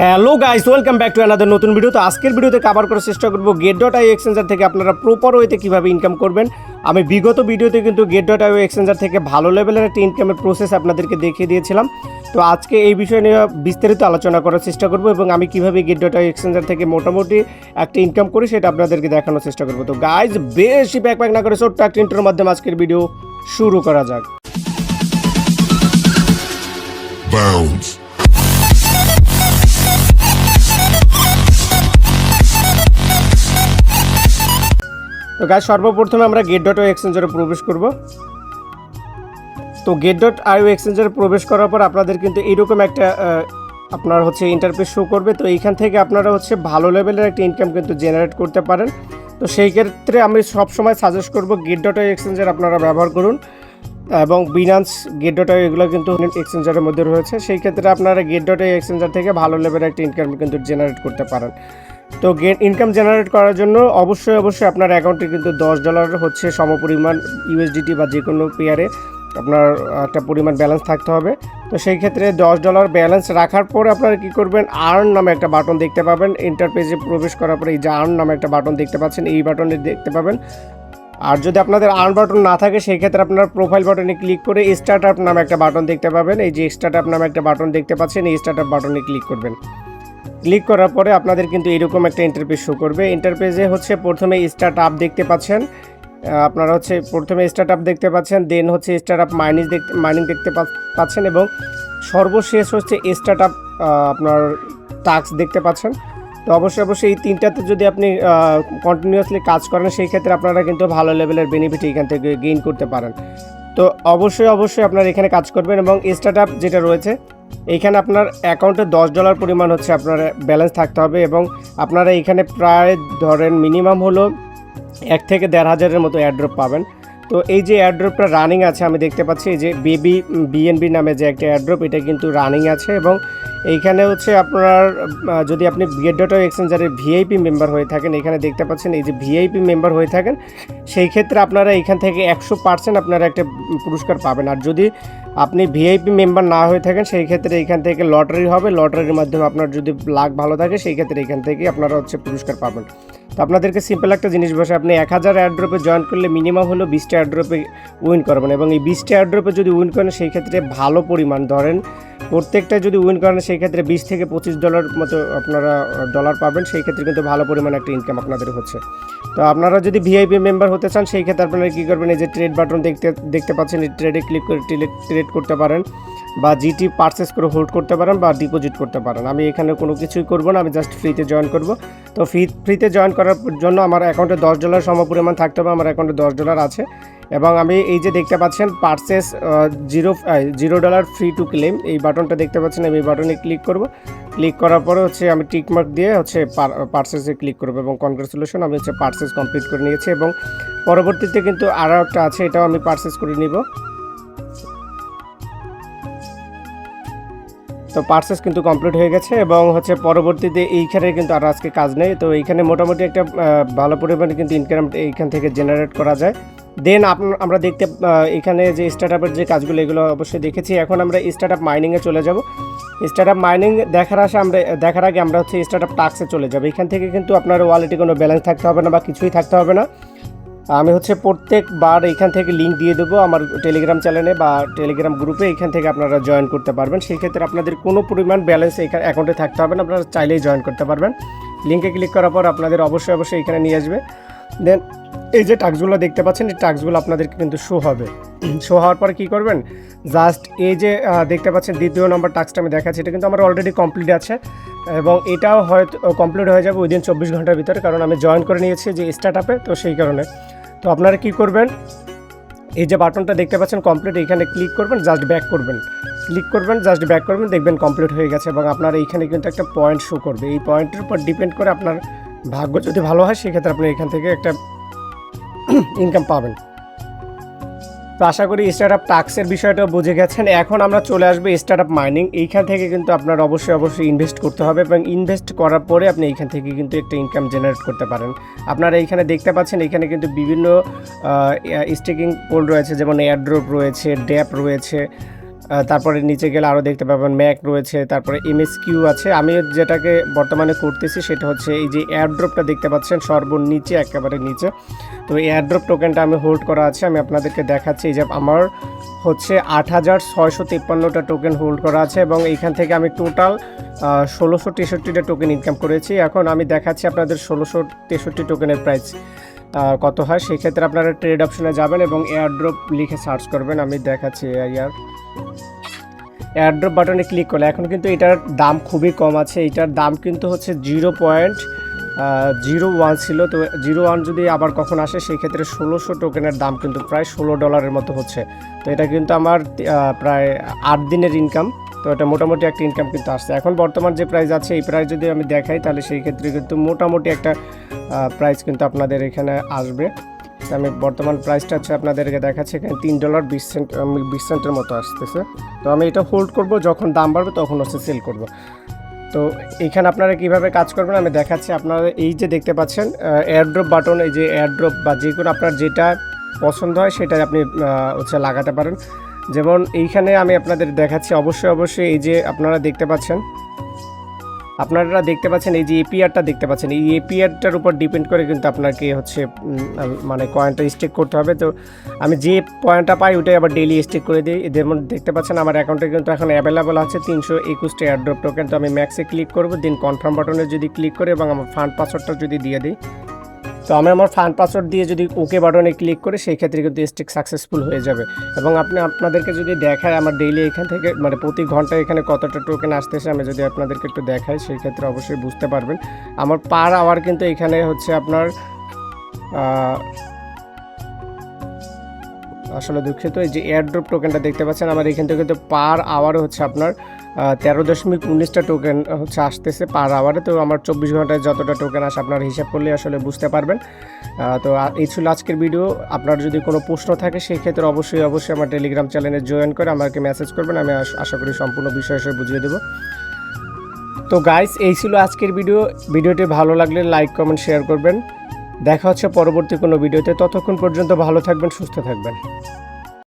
Hello guys welcome back to another নতুন video তো আজকের ভিডিওতে কভার করার চেষ্টা করব গেট ডট আই এক্সচেঞ্জার থেকে আপনারা প্রপার ওয়েতে কীভাবে ইনকাম করবেন। আমি বিগত ভিডিওতে কিন্তু গেট ডট আই এক্সচেঞ্জার থেকে ভালো লেভেলের একটা ইনকামের প্রসেস আপনাদেরকে দেখিয়ে দিয়েছিলাম। তো আজকে এই বিষয় নিয়ে বিস্তারিত আলোচনা করার চেষ্টা করব এবং আমি কীভাবে গেট ডট আই এক্সচেঞ্জার থেকে মোটামুটি একটা ইনকাম করি সেটা আপনাদেরকে দেখানোর চেষ্টা করব। তো গাইজ বেশি প্যাক প্যাক না করে ছোট্ট একটা ইন্টার মাধ্যমে আজকের ভিডিও শুরু করা যাক। Bounds. তো গাছ সর্বপ্রথমে আমরা গেট ডট ও এক্সচেঞ্জারে প্রবেশ করব। তো গেট ডট আইও এক্সচেঞ্জারে প্রবেশ করার পর আপনাদের কিন্তু এইরকম একটা আপনার হচ্ছে ইন্টারফেস শো করবে। তো এইখান থেকে আপনারা হচ্ছে ভালো লেভেলের একটা ইনকাম কিন্তু জেনারেট করতে পারেন। তো সেই ক্ষেত্রে আমি সবসময় সাজেস্ট করব গেট ডট আই এক্সচেঞ্জার আপনারা ব্যবহার করুন। এবং বিনান্স গেট ডট এগুলো কিন্তু এক্সচেঞ্জারের মধ্যে রয়েছে। সেই ক্ষেত্রে আপনারা গেট ডট এক্সচেঞ্জার থেকে ভালো লেভেলের একটা ইনকাম কিন্তু জেনারেট করতে পারেন। তো গেট ইনকাম জেনারেট করার জন্য অবশ্যই অবশ্যই আপনার অ্যাকাউন্টে কিন্তু দশ ডলার হচ্ছে সমপরিমাণ ইউএসডিটি বা যে কোনো পেয়ারে আপনার একটা পরিমাণ ব্যালেন্স থাকতে হবে। তো সেই ক্ষেত্রে দশ ডলার ব্যালেন্স রাখার পর আপনারা কী করবেন? আর্ন নামে একটা বাটন দেখতে পাবেন। ইন্টারপেজে প্রবেশ করার পরে এই যে আর্ন নামে একটা বাটন দেখতে পাচ্ছেন, এই বাটনে দেখতে পাবেন। আর যদি আপনাদের আর্ন বাটন না থাকে, সেই ক্ষেত্রে আপনার প্রোফাইল বাটনে ক্লিক করে স্টার্ট আপ নামে একটা বাটন দেখতে পাবেন। এই যে স্টার্ট আপ নামে একটা বাটন দেখতে পাচ্ছেন, এই স্টার্ট আপ বাটনে ক্লিক করবেন। ক্লিক করার পরে আপনাদের কিন্তু এরকম একটা ইন্টারপেজ শো করবে। ইন্টারপেজে হচ্ছে প্রথমে স্টার্ট আপ দেখতে পাচ্ছেন। আপনারা হচ্ছে প্রথমে স্টার্ট আপ দেখতে পাচ্ছেন দেন হচ্ছে স্টার্ট আপ মাইনিং দেখতে মাইনিং দেখতে পাচ্ছেন এবং সর্বশেষ হচ্ছে স্টার্ট আপ আপনার টাস্ক দেখতে পাচ্ছেন। তো অবশ্যই অবশ্যই এই তিনটাতে যদি আপনি কন্টিনিউয়াসলি কাজ করেন, সেই ক্ষেত্রে আপনারা কিন্তু ভালো লেভেলের বেনিফিট এখান থেকে গেইন করতে পারেন। তো অবশ্যই অবশ্যই আপনার এখানে কাজ করবেন এবং স্টার্ট আপ যেটা রয়েছে এইখানে আপনার অ্যাকাউন্টে দশ ডলার পরিমাণ হচ্ছে আপনার ব্যালেন্স থাকতে হবে এবং আপনারা এখানে প্রায় ধরেন মিনিমাম হলো এক থেকে দেড় হাজারের মতো অ্যাড্রপ পাবেন। তো এই যে অ্যাড্রপটা রানিং আছে, আমি দেখতে পাচ্ছি, এই যে বেবি বিএনবি নামে যে একটা অ্যাড্রপ এটা কিন্তু রানিং আছে এবং এইখানে হচ্ছে আপনার যদি আপনি বিএড ডট এক্সচেঞ্জারের ভিআইপি মেম্বার হয়ে থাকেন এখানে দেখতে পাচ্ছেন এই যে ভিআইপি মেম্বার হয়ে থাকেন, সেই ক্ষেত্রে আপনারা এখান থেকে একশো পার্সেন্ট আপনারা একটা পুরস্কার পাবেন। আর যদি আপনি ভিআইপি মেম্বার না হয়ে থাকেন, সেই ক্ষেত্রে এখান থেকে লটারি হবে, লটারির মাধ্যমে আপনার যদি লাখ ভালো থাকে, সেই ক্ষেত্রে এখান থেকে আপনারা হচ্ছে পুরস্কার পাবেন। তো আপনাদেরকে সিম্পল একটা জিনিস বসে, আপনি এক হাজার অ্যাড্রপে জয়েন করলে মিনিমাম হলো বিশটা অ্যাড্রপে উইন করবেন এবং এই বিশটা অ্যাড্রপে যদি উইন করেন, সেই ক্ষেত্রে ভালো পরিমাণ ধরেন প্রত্যেকটা যদি উইন করেন, সেই ক্ষেত্রে বিশ থেকে পঁচিশ ডলার মতো আপনারা ডলার পাবেন। সেই ক্ষেত্রে কিন্তু ভালো পরিমাণ একটা ইনকাম আপনাদের হচ্ছে। তো আপনারা যদি ভিআইপি মেম্বার হতে চান, সেই ক্ষেত্রে আপনারা কী করবেন, এই যে ট্রেড বাটন দেখতে দেখতে পাচ্ছেন, এই ট্রেডে ক্লিক করে ট্রেড করতে পারেন বা জিটি পারচেস করে হোল্ড করতে পারেন বা ডিপোজিট করতে পারেন। আমি এখানে কোনো কিছুই করব না, আমি জাস্ট ফ্রিতে জয়েন করব। তো ফ্রি ফ্রিতে জয়েন করার জন্য আমার অ্যাকাউন্টে দশ ডলার সমপরিমাণ থাকতে হবে, আমার অ্যাকাউন্টে দশ ডলার আছে। এবং আমি এই যে দেখতে পাচ্ছেন purchase zero zero dollar free to claim এই বাটনটা দেখতে পাচ্ছেন, আমি এই বাটনে ক্লিক করব। ক্লিক করার পরে হচ্ছে আমি টিকমার্ক দিয়ে হচ্ছে পার্সেসে ক্লিক করব এবং কনগ্রেচুলেশন আমি হচ্ছে পার্সেস কমপ্লিট করে নিয়েছি এবং পরবর্তীতে কিন্তু আরও একটা আছে, এটাও আমি পারচেস করে নিব। তো পার্সেস কিন্তু কমপ্লিট হয়ে গেছে এবং হচ্ছে পরবর্তীতে এইখানে কিন্তু আর আজকে কাজ নেই। তো এইখানে মোটামুটি একটা ভালো পরিমাণে কিন্তু ইনকাম এইখান থেকে জেনারেট করা যায়। দেন আমরা দেখতে এখানে যে স্টার্ট যে কাজগুলো, এগুলো অবশ্যই দেখেছি। এখন আমরা স্টার্ট আপ মাইনিংয়ে চলে যাব। স্টার্ট আপ মাইনিং দেখার আসে আমরা, দেখার আগে আমরা হচ্ছে স্টার্ট আপ টাক্সে চলে যাব। এখান থেকে কিন্তু আপনার ওয়ালেটে কোনো ব্যালেন্স থাকতে হবে না বা কিছুই থাকতে হবে না। আমি হচ্ছে প্রত্যেকবার এইখান থেকে লিঙ্ক দিয়ে দেবো আমার টেলিগ্রাম চ্যানেলে বা টেলিগ্রাম গ্রুপে এখান থেকে আপনারা জয়েন করতে পারবেন। সেই ক্ষেত্রে আপনাদের কোনো পরিমাণ ব্যালেন্স এখানে অ্যাকাউন্টে থাকতে হবে না। আপনারা চাইলেই জয়েন করতে পারবেন। লিঙ্কে ক্লিক করার পর আপনাদের অবশ্যই অবশ্যই এখানে নিয়ে আসবে। দেন এই যে টাস্কগুলো দেখতে পাচ্ছেন, এই টাস্কগুলো আপনাদেরকে কিন্তু শো হবে। শো হওয়ার পরে কী করবেন? জাস্ট এই যে দেখতে পাচ্ছেন, দ্বিতীয় নম্বর টাস্কটা আমি দেখাচ্ছি। এটা কিন্তু আমার অলরেডি কমপ্লিট আছে। এবং এটাও হয়তো কমপ্লিট হয়ে যাবে উইদিন চব্বিশ ঘণ্টার ভিতরে, কারণ আমি জয়েন করে নিয়েছি যে স্টার্ট আপে তো সেই কারণে। তো আপনারা কি করবেন? এই যে বাটনটা দেখতে পাচ্ছেন কমপ্লিট এইখানে ক্লিক করবেন জাস্ট ব্যাক করবেন। ক্লিক করবেন জাস্ট ব্যাক করবেন, দেখবেন কমপ্লিট হয়ে গেছে এবং আপনার এইখানে কিন্তু একটা পয়েন্ট শো করবে। এই পয়েন্টের উপর ডিপেন্ড করে আপনার ভাগ্য যদি ভালো হয়, সেক্ষেত্রে আপনি এখান থেকে একটা ইনকাম পাবেন। তো আশা করি স্টার্ট আপ টাক্সের বিষয়টা বুঝে গেছেন। এখন আমরা চলে আসব স্টার্ট আপ মাইনিং এইখান থেকে কিন্তু আপনার অবশ্যই অবশ্যই ইনভেস্ট করতে হবে এবং ইনভেস্ট করার পরে আপনি এইখান থেকে কিন্তু একটা ইনকাম জেনারেট করতে পারেন। আপনারা এইখানে দেখতে পাচ্ছেন এখানে কিন্তু বিভিন্ন স্টেকিং পোল রয়েছে, যেমন এয়ারড্রপ রয়েছে ড্যাপ রয়েছে তারপরে নিচে গেলে আরও দেখতে পাবেন ম্যাক রয়েছে, তারপরে এমএস কিউ আছে। আমি যেটাকে বর্তমানে করতেছি সেটা হচ্ছে এই যে এয়ারড্রপটা দেখতে পাচ্ছেন, সর্বনিচে, একেবারে নিচে। তো এই এয়ারড্রপ টোকেনটা আমি হোল্ড করা আছে, আমি আপনাদেরকে দেখাচ্ছি। এই যে আমার হচ্ছে আট হাজার ছয়শো তিপ্পান্নটা টোকেন হোল্ড করা আছে এবং এইখান থেকে আমি টোটাল ষোলোশো তেষট্টিটা টোকেন ইনকাম করেছি। এখন আমি দেখাচ্ছি আপনাদের ষোলোশো তেষট্টি টোকেনের প্রাইস কত হয়? সেই ক্ষেত্রে আপনারা ট্রেড অপশনে যাবেন এবং এয়ারড্রপ লিখে সার্চ করবেন। আমি দেখাচ্ছি এয়ার এয়ারড্রপ বাটনে ক্লিক করলে এখন কিন্তু এটার দাম খুবই কম আছে। এটার দাম কিন্তু হচ্ছে জিরো পয়েন্ট জিরো ওয়ান ছিল। তো জিরো ওয়ান যদি আবার কখন আসে সেই ক্ষেত্রে ষোলোশো টোকেনের দাম কিন্তু প্রায় ষোলো ডলারের মতো হচ্ছে। তো এটা কিন্তু আমার প্রায় আট দিনের ইনকাম তো এটা মোটামুটি একটা ইনকাম কিন্তু আসছে। এখন বর্তমান যে প্রাইস আছে, এই প্রাইস যদি আমি দেখাই, তাহলে সেই ক্ষেত্রে কিন্তু মোটামুটি একটা প্রাইস কিন্তু আপনাদের এখানে আসবে। আমি বর্তমান প্রাইসটা হচ্ছে আপনাদেরকে দেখাচ্ছি, এখানে তিন ডলার বিশ সেন্ট বিশ সেন্টের মতো আসতেছে। তো আমি এটা হোল্ড করব, যখন দাম বাড়বে তখন হচ্ছে সেল করব। তো এখানে আপনারা কীভাবে কাজ করবেন, আমি দেখাচ্ছি। আপনারা এই যে দেখতে পাচ্ছেন এয়ারড্রপ বাটন এই যে এয়ারড্রপ বা যে কোনো আপনার যেটা পছন্দ হয় সেটা আপনি হচ্ছে লাগাতে পারেন। যেমন এইখানে আমি আপনাদের দেখাচ্ছি, অবশ্যই অবশ্যই এই যে আপনারা দেখতে পাচ্ছেন, আপনারা দেখতে পাচ্ছেন এই যে এপিআরটা দেখতে পাচ্ছেন। এই এপিআরটার উপর ডিপেন্ড করে কিন্তু আপনাকে হচ্ছে মানে কয়েনটা স্টেক করতে হবে। তো আমি যে পয়েন্টটা পাই ওটাই আবার ডেইলি স্টেক করে দিই। যেমন দেখতে পাচ্ছেন আমার অ্যাকাউন্টে কিন্তু এখন অ্যাভেলেবল আছে তিনশো একুশটা এয়ারড্রপ টোকেন তো আমি ম্যাক্সে ক্লিক করব দেন কনফার্ম বাটনে যদি ক্লিক করে এবং আমার ফান্ড পাসওয়ার্ডটা যদি দিয়ে দিই তো আমি আমার ফান্ড পাসওয়ার্ড দিয়ে যদি ওকে বাটনে ক্লিক করে সেই ক্ষেত্রে কিন্তু স্টেক সাকসেসফুল হয়ে যাবে। এবং আপনি আপনাদেরকে যদি দেখায় আমার ডেইলি এখান থেকে মানে প্রতি ঘন্টায় এখানে কতটা টোকেন আসতেছে, আমি যদি আপনাদেরকে একটু দেখাই সেই ক্ষেত্রে অবশ্যই বুঝতে পারবেন। আমার পার আওয়ার কিন্তু এখানে হচ্ছে আপনার আসলে দুঃখিত, এই যে এয়ারড্রপ টোকেনটা দেখতে পাচ্ছেন, আমার এখান থেকে কিন্তু পার আওয়ার হচ্ছে আপনার তেরো দশমিক উনিশটা টোকেন হচ্ছে আসতেছে পার আওয়ারে তো আমার চব্বিশ ঘন্টায় যতটা টোকেন আসে আপনার হিসাব করলে আসলে বুঝতে পারবেন। তো এই ছিল আজকের ভিডিও আপনার যদি কোনো প্রশ্ন থাকে, সেই ক্ষেত্রে অবশ্যই অবশ্যই আমার টেলিগ্রাম চ্যানেলে জয়েন করে আমাকে মেসেজ করবেন। আমি আশা করি সম্পূর্ণ বিষয় বুঝিয়ে দেবো। তো গাইস এই ছিল আজকের ভিডিও ভিডিওটি ভালো লাগলে লাইক কমেন্ট শেয়ার করবেন। দেখা হচ্ছে পরবর্তী কোনো ভিডিওতে ততক্ষণ পর্যন্ত ভালো থাকবেন, সুস্থ থাকবেন।